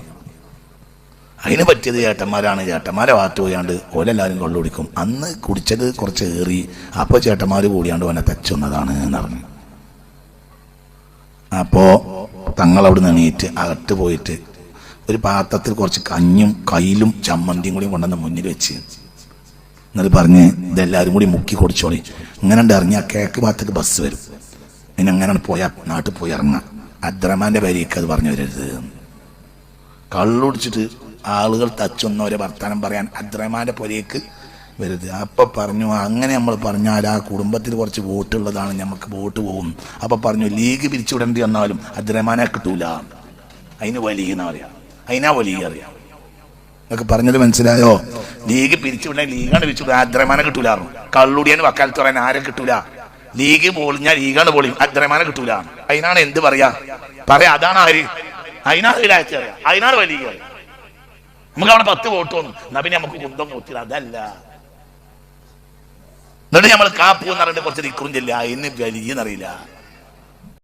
അതിന് പറ്റിയത് ചേട്ടന്മാരാണ്. ചേട്ടന്മാരെ ഭാഗത്ത് പോയാണ്ട് ഓലെല്ലാവരും കള്ളുടിക്കും. അന്ന് കുടിച്ചത് കുറച്ച് ഏറി അപ്പോൾ ചേട്ടന്മാർ കൂടിയാണ്ട് ഓനെ തെച്ചുന്നതാണ് എന്ന് പറഞ്ഞു. അപ്പോ തങ്ങൾ നിന്ന് എണീറ്റ് അകത്ത് പോയിട്ട് ഒരു പാത്രത്തിൽ കുറച്ച് കഞ്ഞും കയ്യിലും ചമ്മന്തിയും കൂടി കൊണ്ടുവന്ന് മുന്നിൽ വെച്ച്. എന്നിട്ട് പറഞ്ഞ് ഇതെല്ലാവരും കൂടി മുക്കി കുടിച്ചോളി. ഇങ്ങനെ ഉണ്ട് ആ കേക്ക് ഭാഗത്തേക്ക് ബസ് വരും. ഇനി അങ്ങനെയാണ് പോയാൽ നാട്ടിൽ പോയി ഇറങ്ങാം. അദ്രമാന്റെ പേരേക്ക് അത് പറഞ്ഞു വരരുത്. കള്ളുടിച്ചിട്ട് ആളുകൾ തച്ചൊന്നവരെ വർത്താനം പറയാൻ അദ്രമാന്റെ പുരയ്ക്ക് വരരുത്. അപ്പൊ പറഞ്ഞു അങ്ങനെ നമ്മൾ പറഞ്ഞാൽ ആ കുടുംബത്തിൽ കുറച്ച് വോട്ടുള്ളതാണ് നമുക്ക് വോട്ട് പോകും. അപ്പൊ പറഞ്ഞു ലീഗ് പിരിച്ചുവിടേണ്ടി വന്നാലും അദ്രമാനെ കിട്ടൂല. അതിന് വലിയ പറയാ അതിനാ വലിയ അറിയാം എന്നൊക്കെ പറഞ്ഞത് മനസ്സിലായോ? ലീഗ് പിരിച്ചുവിടാൻ ലീഗാണ് പിരിച്ചുവിടാൻ അദ്രമാനെ കിട്ടൂല കള്ളുടിയാൻ വക്കാലത്ത് പറയാൻ ആരെ കിട്ടൂല. ലീഗ് പൊളിഞ്ഞാൽ ലീഗാണ് പൊളിയും അദ്രമാനെ കിട്ടൂല. അതിനാണ് എന്ത് പറയാ? പറയാ അതാണ് ആര്? അതിനാണ് അറിയാം അതിനാണ് വലിയ നമുക്ക് അവിടെ പത്ത് വോട്ട് വന്നു. എന്നാ പിന്നെ നമുക്ക് കുന്തം നോക്കില്ല. അതല്ല. എന്നിട്ട് നമ്മൾ കാപ്പു എന്ന് പറഞ്ഞിട്ട് കുറച്ച് നിക്കുന്നില്ല ചെല്ല അതിന് വലിയെന്നറിയില്ല.